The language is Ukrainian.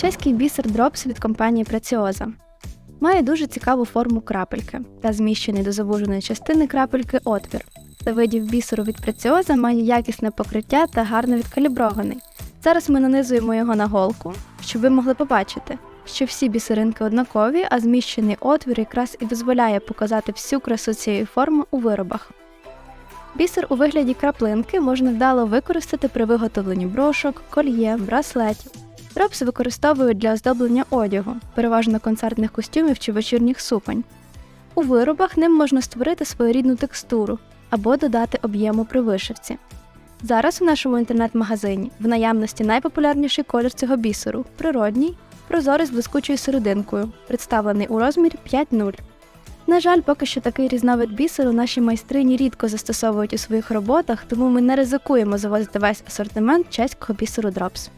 Чеський бісер Drops від компанії Preціоза. Має дуже цікаву форму крапельки та зміщений до завуженої частини крапельки отвір. Та видів бісеру від Preціоза має якісне покриття та гарно відкалібрований. Зараз ми нанизуємо його на голку, щоб ви могли побачити, що всі бісеринки однакові, а зміщений отвір якраз і дозволяє показати всю красу цієї форми у виробах. Бісер у вигляді краплинки можна вдало використати при виготовленні брошок, кольє, браслетів. Дропси використовують для оздоблення одягу, переважно концертних костюмів чи вечірніх суконь. У виробах ним можна створити своєрідну текстуру або додати об'єму при вишивці. Зараз у нашому інтернет-магазині в наявності найпопулярніший колір цього бісеру природній, прозорий з блискучою серединкою, представлений у розмірі 5.0. На жаль, поки що такий різновид бісеру наші майстрині рідко застосовують у своїх роботах, тому ми не ризикуємо завозити весь асортимент чеського бісеру Drops.